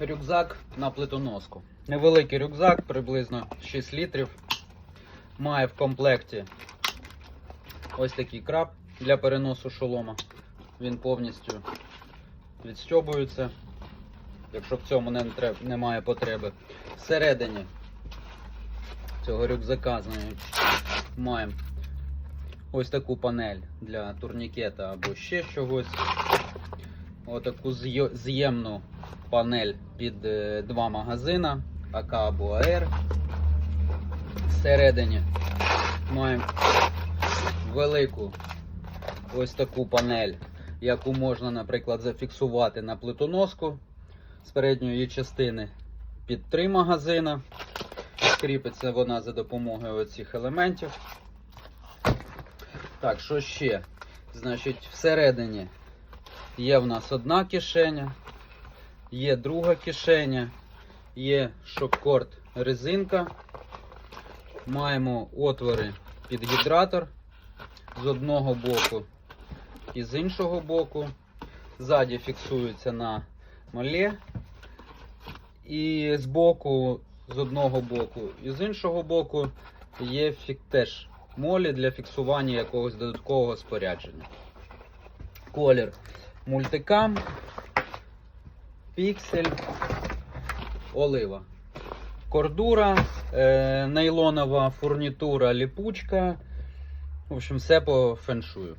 Рюкзак на плитоноску. Невеликий рюкзак, приблизно 6 літрів. Має в комплекті ось такий краб для переносу шолома. Він повністю відстьобується, якщо в цьому не треб- немає потреби. Всередині цього рюкзака маємо ось таку панель для турнікета або ще чогось. Отаку з'є- з'ємну панель під е, два магазина АК або АР. Всередині маємо велику ось таку панель, яку можна, наприклад, зафіксувати на плитоноску з передньої частини під три магазина. Кріпиться вона за допомогою оцих елементів. Так, що ще? Значить, всередині є в нас одна кишеня, є друга кишеня, є шопкорд резинка. Маємо отвори під гідратор з одного боку і з іншого боку. Ззаді фіксується на моле. І з боку, з одного боку і з іншого боку є теж молі для фіксування якогось додаткового спорядження. Колір мультикам, піксель, олива. Кордура, е, нейлонова фурнітура, ліпучка. В общем, все по феншую.